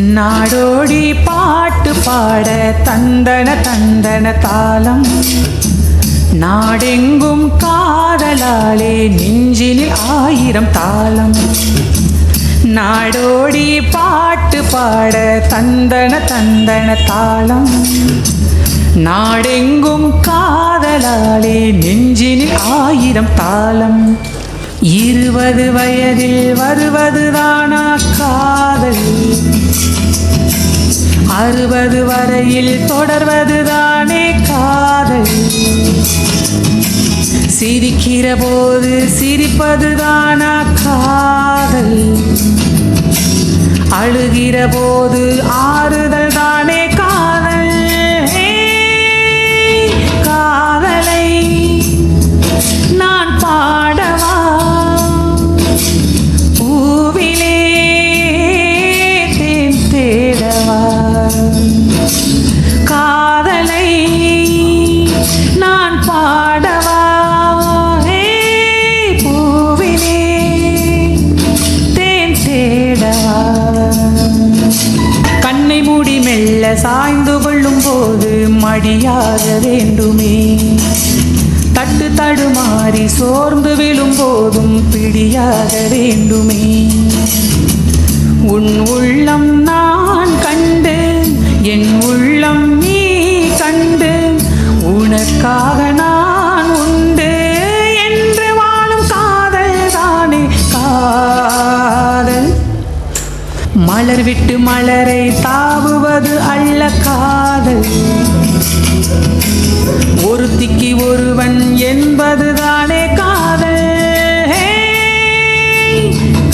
நாடோடி பாட்டு பாட தந்தன தந்தன தாளம். நாடெங்கும் காதலாலே நெஞ்சினில் ஆயிரம் தாளம். நாடோடி பாட்டு பாட தந்தன தந்தன தாளம். நாடெங்கும் காதலாலே நெஞ்சினில் ஆயிரம் தாளம். இருபது வயதில் வருவதுதானா காதல்? அறுபது வரையில் தொடர்வதுதானே காதல். சிரிக்கிற போது சிரிப்பதுதானா காதல். அழுகிற போது ஆறு சாய்ந்து கொள்ளும் போது மடியாக வேண்டுமே. தட்டு தடுமாறி சோர்ந்து விழும் போதும் பிடியாக வேண்டுமே. உன் உள்ளம் நான் கண்டு என் உள்ளம் நீ கண்டு உனக்காக நான் மலர் விட்டு மலரை தாவுவது அல்ல காதல். ஒருத்திக்கு ஒருவன் என்பதுதானே காதல்.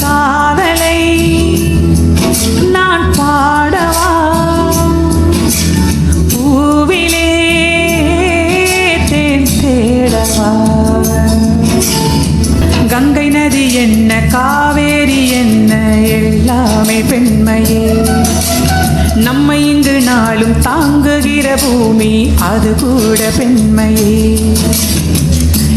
காதலை நான் பாடவா? பூவிலே தேன் தேடவா? கங்கை நதி என்ன காவேரி என்ன? எல்லாமே பெண்மையே. நம்மை இங்கு நாளும் தாங்குகிற பூமி அது கூட பெண்மையே.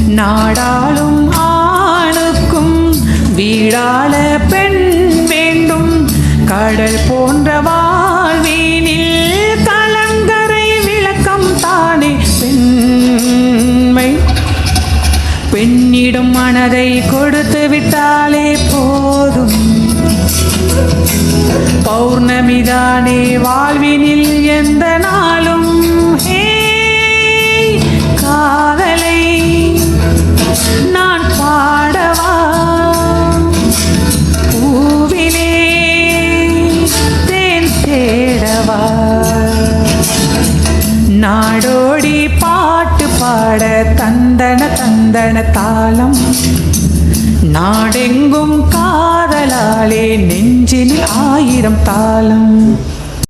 நாடாளும் ஆணுக்கும் வீடாள பெண் வேண்டும். கடல் போன்ற வாழ்வீனில் கலங்கரை விளக்கம் தானே பெண்மை. பெண்ணிடம் மனதை கொடுத்து விட்டாலே போதும். பௌர்ணமிதானே வாழ்வினில் எந்த நாளும். காதலை நான் பாடவா? பூவிலே தேன் தேடவா? நாடோடி பாட்டு பாட தந்தன தந்தன தாளம். நாடெங்க தேனில் ஆயிரம் தாளம்.